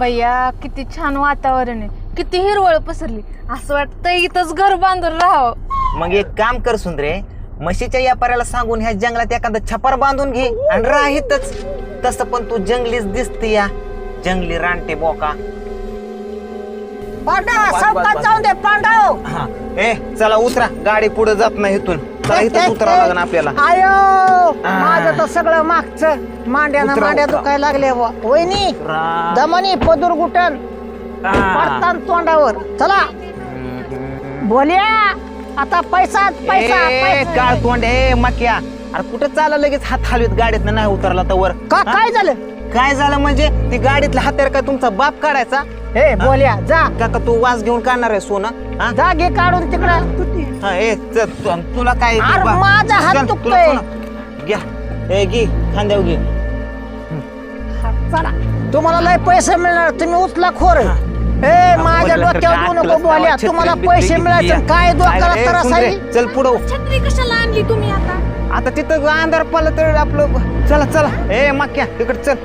भैया किती छान वातावरण आहे. किती हिरवळ पसरली. असं वाटतं इथंच घर बांधून राहावं. मग एक काम कर सुंदरे म्हशीच्या व्यापाऱ्याला सांगून ह्या जंगलात एखादा छपर बांधून घे आणि राहितच तसं पण तू जंगलीच दिसते या. जंगली रानटे बोका. पांडा सावकाश जाऊन दे पांडव हा. ए चला उतरा. गाडी पुढे जात नाही इथून. चला उतरावं लागेल आपल्याला. आयो माझं तर सगळं मागचं. मांड्यानं उतरा, मांड्या उतरा. दुखायला लागले बुवा. वहिनी. दमनी पदूर गुटन हा. पडतान तोंडावर चला बोलिया आता पैसा पैसा ए, पैसा. काळ तोंड ए मक्या अरे कुठं चाला लगेच हात हलवीत गाडीत नाही उतरला तर वर का हा? काय झालं काय झालं म्हणजे ती गाडीतला हात्यार काय तुमचा बाप काढायचा हे बोलिया जा का का तू वास घेऊन काढणार आहे सोनं हा? जा घे काढून तिकडं हा ए चल तू- तुला काय अरे, बा- माझा हात चल, तुला दुखतोय. सोनं. घ्या ए चला. तुम्हाला लय पैसे मिळणार तुम्ही उचला खोर ए माझ्या बोललं तर डोक्यावर काय देऊ नको बोल्या. तुम्हाला छत्री पैसे बित्री मिळायचे. काय डोक्याला ए, त्रास सुंदरे, आहे? चल पुढं छत्री कशाला आणली तुम्ही आता? आता तिथं अंधार पडलं तर आपलं चला चला. ए मक्या तिकडे चल.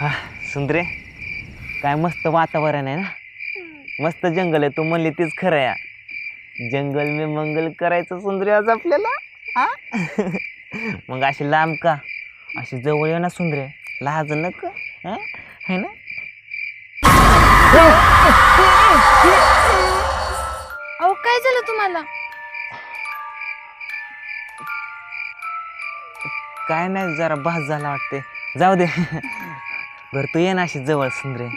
हा सुंदरे काय मस्त वातावरण आहे ना? मस्त जंगल आहे. तू म्हणली तीच खरं या जंगल में मंगल करायचं सुंदरे आज आपल्याला हा? मग अशी लांब का? अशी जवळ ये ना सुंदरे लाज नक है? ना? अहो काय झालं तुम्हाला? काय नाही जरा भास झाला वाटते जाऊ दे. बर तू ये ना अशी जवळ सुंदरे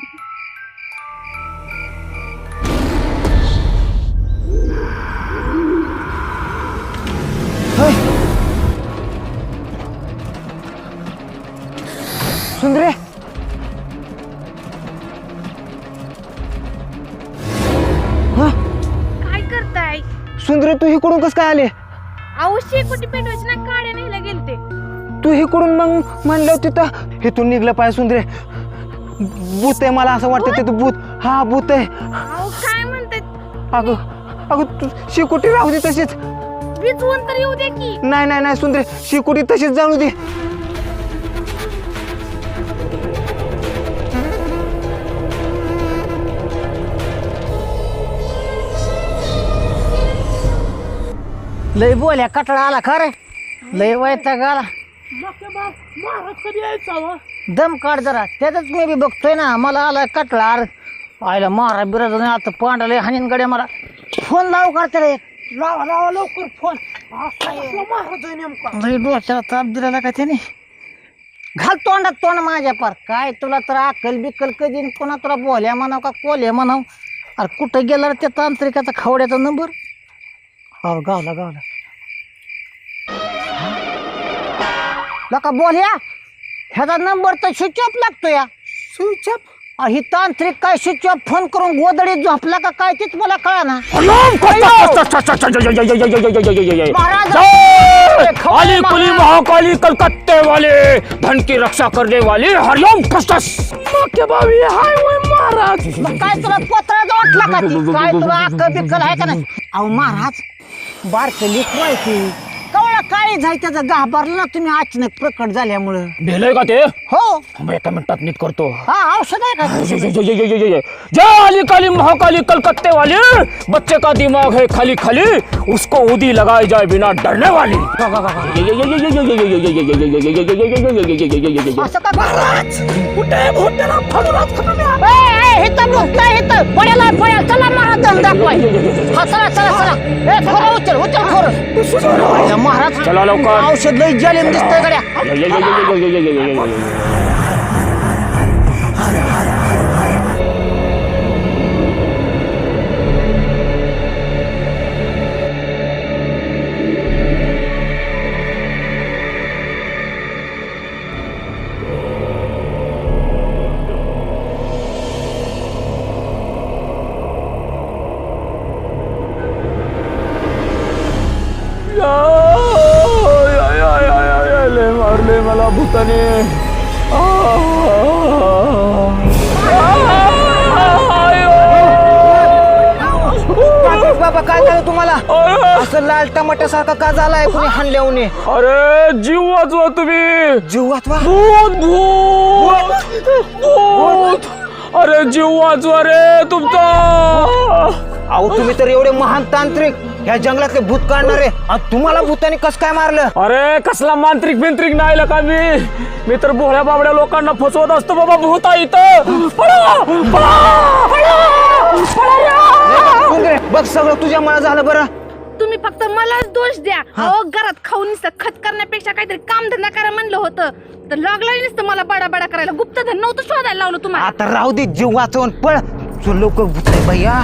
इकडून कस काय आले? अहो शेकोटी पेटवायची ना काड्या न्यायला गेलते. तू इकडून मग म्हणलं तिथं निघलं पाहिजे सुंदरे. भूत आहे मला असं वाटतं तिथं भूत हा भूत आहे. अहो काय म्हणतात अगं अगं तू शिकुटी राहू दे तशीच. भिजवून तर येऊ दे की. नाही नाही नाही सुंदरे शिकुटी तशीच जाणू दे. लय बोल्या कटळा आला खरं लय वैताग आला. दम काढ जरा. त्यातच मी बी बघतोय ना मला आला कटळा. अरे आयला मारा बिराज आता पांडा हानीन गड्या मला. फोन लाव करते रे लावा लावा लवकर फोन. लय डोक्याला ताप दिला का त्याने. घाल तोंडात तोंड माझ्या पार. काय तुला तर अक्कल बिक्कल कधी न कोणा तुला बोल्या म्हणाव का कोल्या म्हणाव? अरे कुठं गेला रे त्या तांत्रिकाचा खावड्याचा नंबर? हो गावला गावला लका बोल्या ह्याचा नंबर तर स्विच ऑफ लागतो या स्विच ऑफ ही तांत्रिक काय स्विच ऑफ फोन करून गोदडीत झोपला का काय तीच मला कळा ना महाराज काली कुली महाकाली कलकत्ते वाले धन की रक्षा करने वाले हरिओम के हाय महाराज मग काय तुला पोतळा वाटला का ती काय तुला अक्कल बिक्कल आहे का नाही अहो महाराज बारक लिखवायची कवळा काळी जाय त्याचा घाबरला ना तुम्ही अचानक प्रकट झाल्यामुळं भेलय का ते हो हम एका मिनिटात नीट करतो हा औषध आहे का जय जय जय जय जय जय जय जय अली काली महाकाली कलकत्ते वाली बच्चे का दिमाग है खाली खाली उसको उदी लगाई जाए बिना डरने वाली असं का महाराज हिथं भुकताय हिथं पडेला पडेल चला महाराज दम दाखवाय हा चला चला ए महाराज चला लवकर. औषध लई जालीम दिसतंय गड्या बाबा काय झालं तुम्हाला? अरे! असं लाल टमाट्यासारखा का झालाय कुणी हाणल्याने अरे जीव वाचवा तुम्ही! जीव वाचवा? भूत! भूत! भूत! अरे जीव वाचवा रे तुमचा! अहो तुम्ही तर एवढे महान तांत्रिक ह्या जंगलातले भूत काढणारे आणि तुम्हाला भूताने कस काय मारलं? अरे कसला मांत्रिक बिंत्रिक नाही का मी? मी तर भोळ्या बाबड्या लोकांना फसवत असतो बाबा भूत आहे इथं. पळा, पळा, पळा, पळा या. सुंदरे, बघ सगळं तुझ्यामुळे झालं बरं. तुम्ही फक्त मलाच दोष द्या. अहो घरात खाऊन नुसतं खत करण्यापेक्षा काहीतरी काम धंदा करा म्हणलं होतं. तर लागलं नुसतं मला बडा बडा करायला. गुप्तधन नव्हतं शोधायला लावलं तुम्हाला. आता राहू दे जीव वाचवून. पळ. तू लोक भूत आहे भैया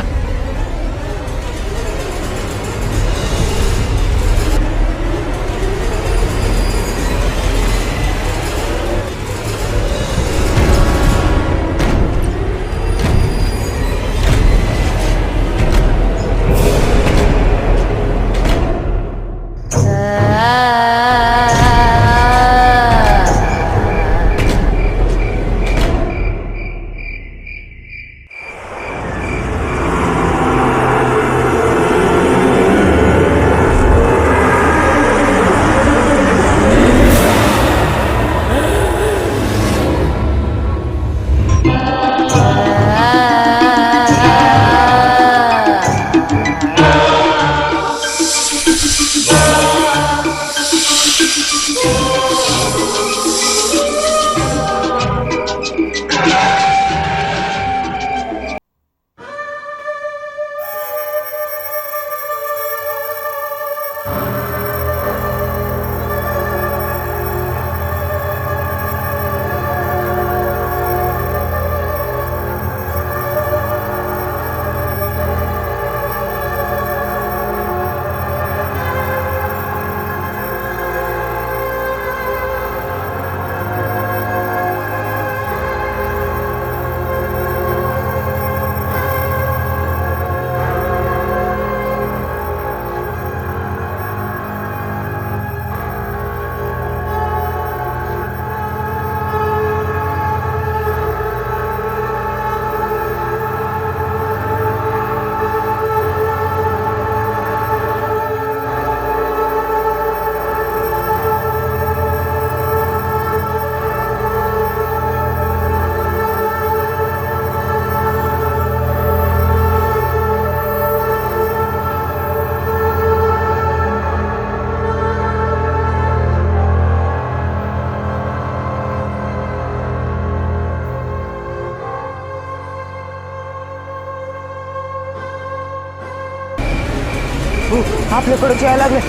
आपल्याकडे यायला लागले.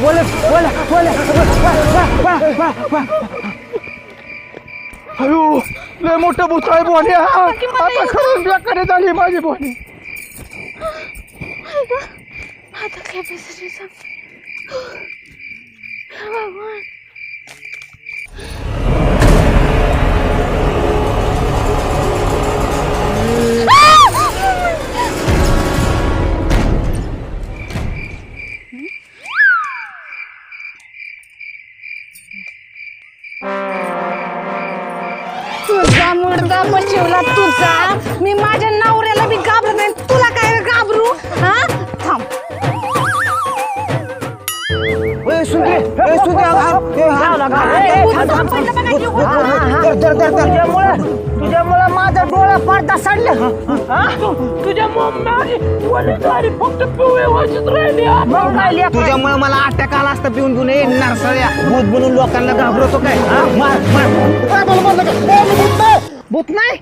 बोले बोले बोले अयो लय मोठं भूत आहे बोने आता खरंच बेकारे झाली माझी बोने. आता काय पैसे भगवान. मुर्दा बशिवला तुझा मी माझ्या नवऱ्याला बी घाबरत नाही तुला काय घाबरू हा थांब ए, सुंदरे, ए, सुंदरे, हा, ए, हा, तुझ्यामुळे माझा डोळा पडदा सडला तुझ्यामुळे मला अटॅक आला असता पिऊन पिऊन ए नरसळ्या भूत बनून लोकांना घाबरवतो काय हा? मार मार भूत नाही भूत नाही.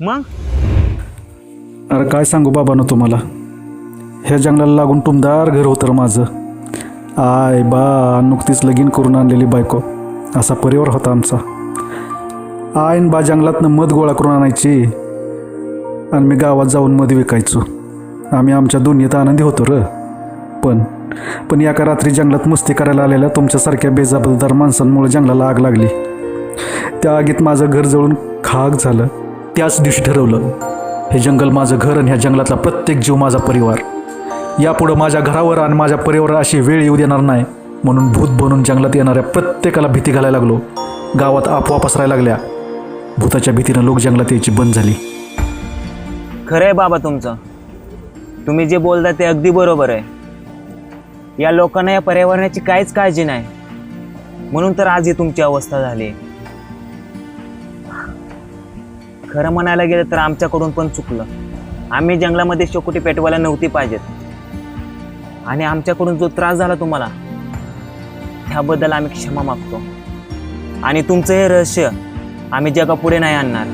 मग? अरे काय सांगू बाबानं तुम्हाला? ह्या जंगलाला लागून टुमदार घर होतं रे माझं. आय बा नुकतीच लगीन करून आणलेली बायको. असा परिवार होता आमचा. आईन बा जंगलातनं मध गोळा करून आणायची. आणि मी गावात जाऊन मध विकायचो. आम्ही आमच्या दुनियेत आनंदी होतो र. पण पण एका रात्री जंगलात मस्ती करायला आलेल्या तुमच्यासारख्या बेजाबदार माणसांमुळे जंगलाला आग लागली. त्या आगीत माझं घर जळून खाक झालं. त्याच दिवशी ठरवलं हे जंगल माझं घर आणि ह्या जंगलातला प्रत्येक जीव माझा परिवार. यापुढं माझ्या घरावर आणि माझ्या परिवारावर अशी वेळ येऊ देणार नाही म्हणून भूत बनून जंगलात येणाऱ्या प्रत्येकाला भीती घालायला लागलो. गावात आपोआप पसरायला लागल्या. भूताच्या भीतीनं लोक जंगलात यायची बंद झाली. खरं आहे बाबा तुमचं. तुम्ही जे बोलता ते अगदी बरोबर आहे. या लोकांना या पर्यावरणाची काहीच काळजी नाही. म्हणून तर आज ही तुमची अवस्था झाली आहे. खरं म्हणायला गेलं तर आमच्याकडून पण चुकलं. आम्ही जंगलामध्ये शेकोटी पेटवायला नव्हती पाहिजेत. आणि आमच्याकडून जो त्रास झाला तुम्हाला त्याबद्दल आम्ही क्षमा मागतो. आणि तुमचं हे रहस्य आम्ही जगापुढे नाही आणणार.